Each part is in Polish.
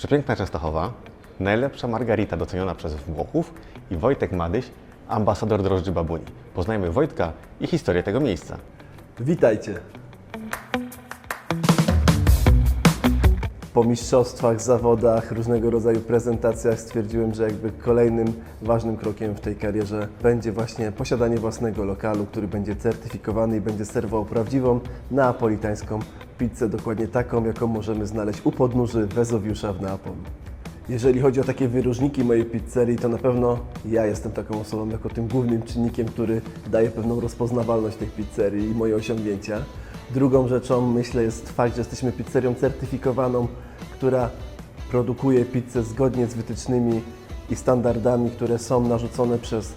Przepiękna Częstochowa, najlepsza margarita doceniona przez Włochów i Wojtek Madyś, ambasador drożdży babuni. Poznajmy Wojtka i historię tego miejsca. Witajcie. Po mistrzostwach, zawodach, różnego rodzaju prezentacjach stwierdziłem, że jakby kolejnym ważnym krokiem w tej karierze będzie właśnie posiadanie własnego lokalu, który będzie certyfikowany i będzie serwował prawdziwą neapolitańską pizzę, dokładnie taką, jaką możemy znaleźć u podnóży Wezowiusza w Neapolu. Jeżeli chodzi o takie wyróżniki mojej pizzerii, to na pewno ja jestem taką osobą jako tym głównym czynnikiem, który daje pewną rozpoznawalność tej pizzerii i moje osiągnięcia. Drugą rzeczą myślę jest fakt, że jesteśmy pizzerią certyfikowaną, która produkuje pizzę zgodnie z wytycznymi i standardami, które są narzucone przez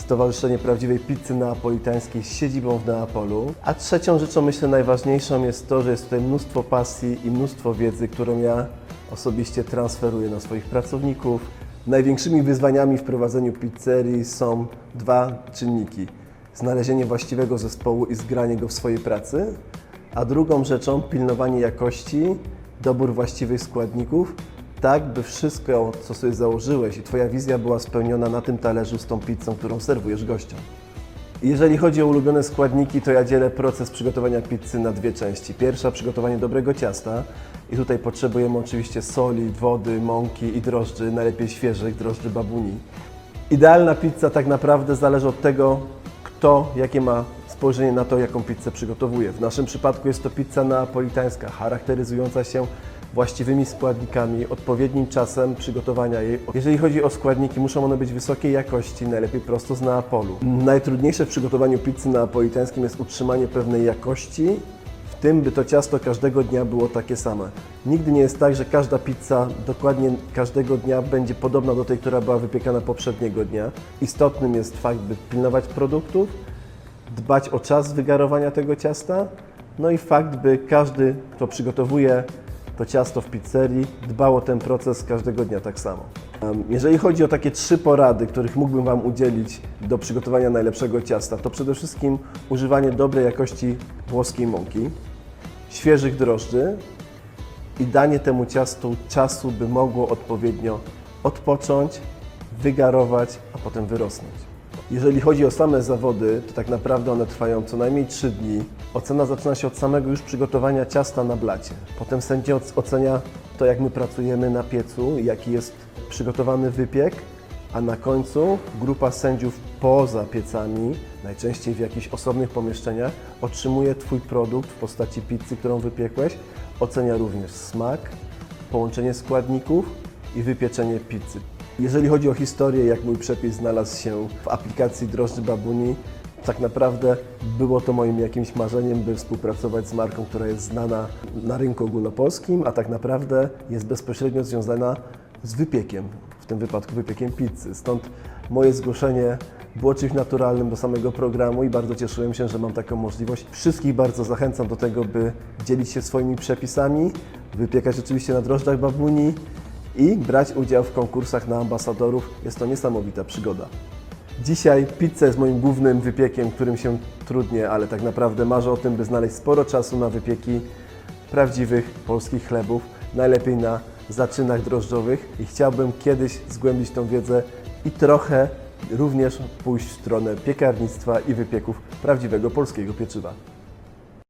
Stowarzyszenie Prawdziwej Pizzy Neapolitańskiej z siedzibą w Neapolu. A trzecią rzeczą, myślę najważniejszą jest to, że jest tutaj mnóstwo pasji i mnóstwo wiedzy, którą ja osobiście transferuję na swoich pracowników. Największymi wyzwaniami w prowadzeniu pizzerii są dwa czynniki. Znalezienie właściwego zespołu i zgranie go w swojej pracy, a drugą rzeczą pilnowanie jakości, dobór właściwych składników, tak by wszystko, co sobie założyłeś i Twoja wizja była spełniona na tym talerzu z tą pizzą, którą serwujesz gościom. Jeżeli chodzi o ulubione składniki, to ja dzielę proces przygotowania pizzy na dwie części. Pierwsza przygotowanie dobrego ciasta i tutaj potrzebujemy oczywiście soli, wody, mąki i drożdży, najlepiej świeżych drożdży babuni. Idealna pizza tak naprawdę zależy od tego, kto jakie ma spojrzenie na to, jaką pizzę przygotowuje. W naszym przypadku jest to pizza neapolitańska, charakteryzująca się właściwymi składnikami, odpowiednim czasem przygotowania jej. Jeżeli chodzi o składniki, muszą one być wysokiej jakości, najlepiej prosto z Neapolu. Najtrudniejsze w przygotowaniu pizzy neapolitańskiej jest utrzymanie pewnej jakości, w tym by to ciasto każdego dnia było takie same. Nigdy nie jest tak, że każda pizza dokładnie każdego dnia będzie podobna do tej, która była wypiekana poprzedniego dnia. Istotnym jest fakt, by pilnować produktów, dbać o czas wygarowania tego ciasta, no i fakt, by każdy, kto przygotowuje to ciasto w pizzerii, dbał o ten proces każdego dnia tak samo. Jeżeli chodzi o takie trzy porady, których mógłbym Wam udzielić do przygotowania najlepszego ciasta, to przede wszystkim używanie dobrej jakości włoskiej mąki, świeżych drożdży i danie temu ciastu czasu, by mogło odpowiednio odpocząć, wygarować, a potem wyrosnąć. Jeżeli chodzi o same zawody, to tak naprawdę one trwają co najmniej 3 dni. Ocena zaczyna się od samego już przygotowania ciasta na blacie. Potem sędzia oc- ocenia to, jak my pracujemy na piecu, jaki jest przygotowany wypiek, a na końcu grupa sędziów poza piecami, najczęściej w jakichś osobnych pomieszczeniach, otrzymuje Twój produkt w postaci pizzy, którą wypiekłeś. Ocenia również smak, połączenie składników i wypieczenie pizzy. Jeżeli chodzi o historię, jak mój przepis znalazł się w aplikacji Drożdży Babuni, tak naprawdę było to moim jakimś marzeniem, by współpracować z marką, która jest znana na rynku ogólnopolskim, a tak naprawdę jest bezpośrednio związana z wypiekiem, w tym wypadku wypiekiem pizzy. Stąd moje zgłoszenie było czymś naturalnym do samego programu i bardzo cieszyłem się, że mam taką możliwość. Wszystkich bardzo zachęcam do tego, by dzielić się swoimi przepisami, wypiekać oczywiście na drożdżach babuni i brać udział w konkursach na ambasadorów. Jest to niesamowita przygoda. Dzisiaj pizza jest moim głównym wypiekiem, którym się trudnię, ale tak naprawdę marzę o tym, by znaleźć sporo czasu na wypieki prawdziwych polskich chlebów, najlepiej na zaczynach drożdżowych i chciałbym kiedyś zgłębić tą wiedzę i trochę również pójść w stronę piekarnictwa i wypieków prawdziwego polskiego pieczywa.